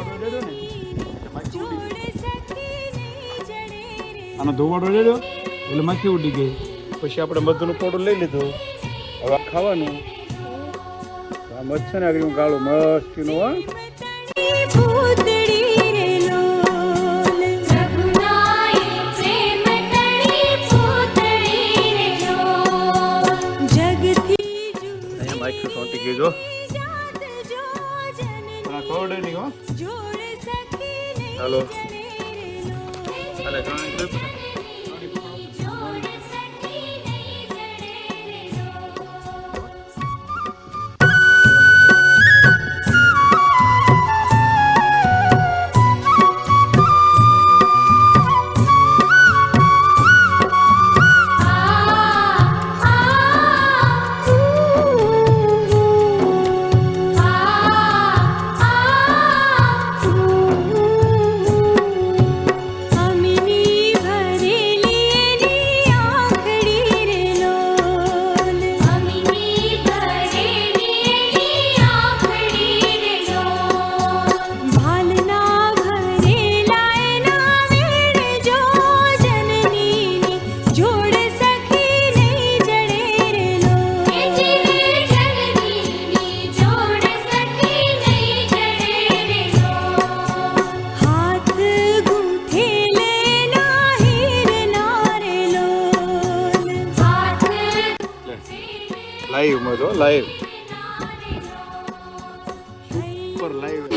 ધોવાડો રેડો ને એટલે માખી ઉડી ગઈ. આનો ધોવાડો લેજો એટલે માખી ઉડી ગઈ. પછી આપણે બધુંનું પોડું લઈ લીધું. હવે ખાવાનું. આ મસ્ત છે ને આગળ ગાળું મસ્તીનું હો. અહીંયા માખી હો. હાલો. લાઈવમાં જો લાઈવ સુપર લાઈવ